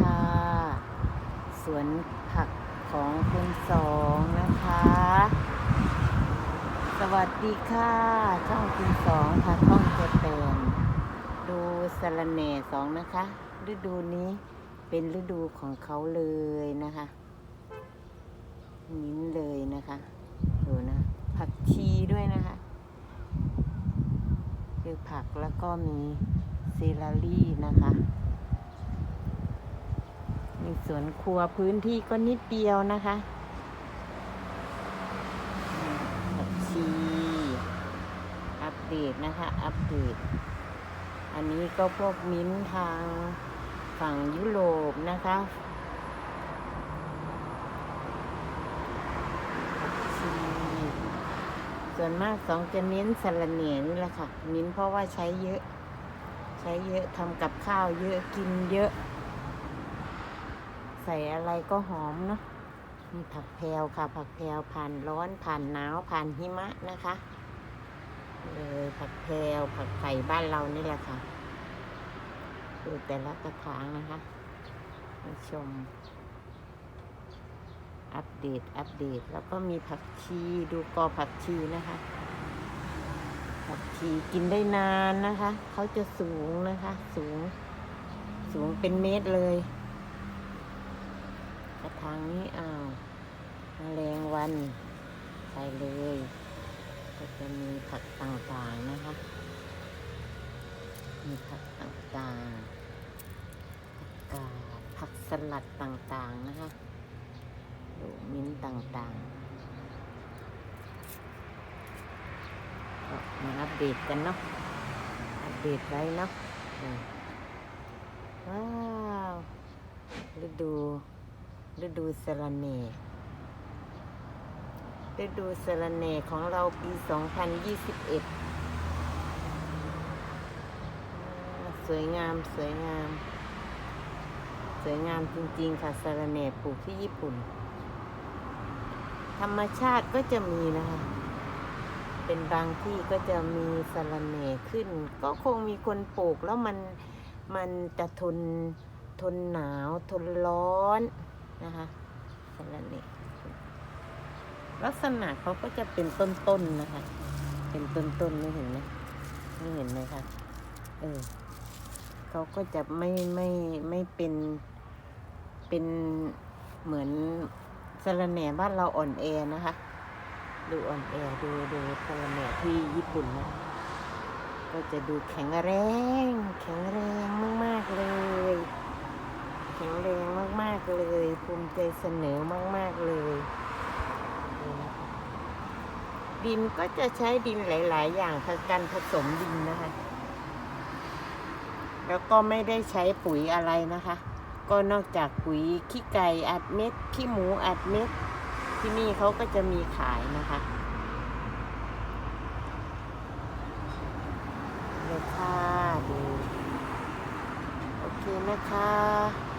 ค่ะสวนผักของคุณสองนะคะ สวัสดีค่ะ ช่องคุณสองค่ะช่องเจแปนดูสะระแหน่สองนะคะ ฤดูนี้เป็นฤดูของเขาเลยนะคะมิ้นเลยนะคะดูนะ ผักชีด้วยนะคะ คือผักแล้วก็มีซีลารี่นะคะ วนครัวพื้นที่ก็นิดเดียวนะคะผักชีอัปเดตนะคะ อัปเดต อันนี้ก็พวกมิ้นท์ทางฝั่งยุโรปนะคะผักชีส่วนมากสองจะเน้นสลัดเหนียนี่แหละค่ะเน้นเพราะว่าใช้เยอะ ใช้เยอะทำกับข้าวเยอะกินเยอะ ใส่อะไรก็หอมเนาะมีผักแพรวค่ะ ผักแพรวผ่านร้อนผ่านหนาวผ่านหิมะนะคะเลยผักแพรวผักไข่บ้านเรานี่แหละค่ะดูแต่ละกระถางนะคะมาชม อัปเดตอัปเดตแล้วก็มีผักชีดูกอผักชีนะคะ ผักชีกินได้นานนะคะ เขาจะสูงนะคะ สูง สูงเป็นเมตรเลย กระถางนี้อ้าวแมลงวันใส่เลย ก็จะมีผักต่างๆนะคะ มีผักต่างๆผักกาดผักสลัดต่างๆนะคะดูมิ้นท์ต่างๆก็มาอัปเดตกันเนาะอัปเดตไว้เนาะว้าวฤดู ฤดูสะระเนฤดูสะระเนของเราปี 2021อ่าสวยงามสวยงาม สวยงามจริงๆ ค่ะสะระเนปลูกที่ญี่ปุ่น ธรรมชาติก็จะมีนะคะเป็นบางที่ก็จะมีสะระเนขึ้น ก็คงมีคนปลูกแล้วมันมันจะทนทนหนาวทนร้อน นะคะสะระเนลักษณะเขาก็จะเป็นต้นๆนะคะ เป็นต้นๆนี่เห็นไหมนี่เห็นไหมคะเออเขาก็จะไม่ไม่ไม่เป็นเป็นเหมือนสะระแหน่บ้านเราอ่อนแอนะคะ ดูอ่อนแอดูดูสะระแหน่ที่ญี่ปุ่นนะก็จะดูแข็งแรง แข็งแรงมากๆเลย แข็งแรงมาก ๆ เลย ภูมิใจเสนอมาก ๆ เลย ดินก็จะใช้ดินหลาย ๆ อย่างค่ะการผสมดินนะคะ แล้วก็ไม่ได้ใช้ปุ๋ยอะไรนะคะ ก็นอกจากปุ๋ยขี้ไก่อัดเม็ดขี้หมูอัดเม็ดที่นี่เขาก็จะมีขายนะคะเลยค่ะดูโอเคนะคะ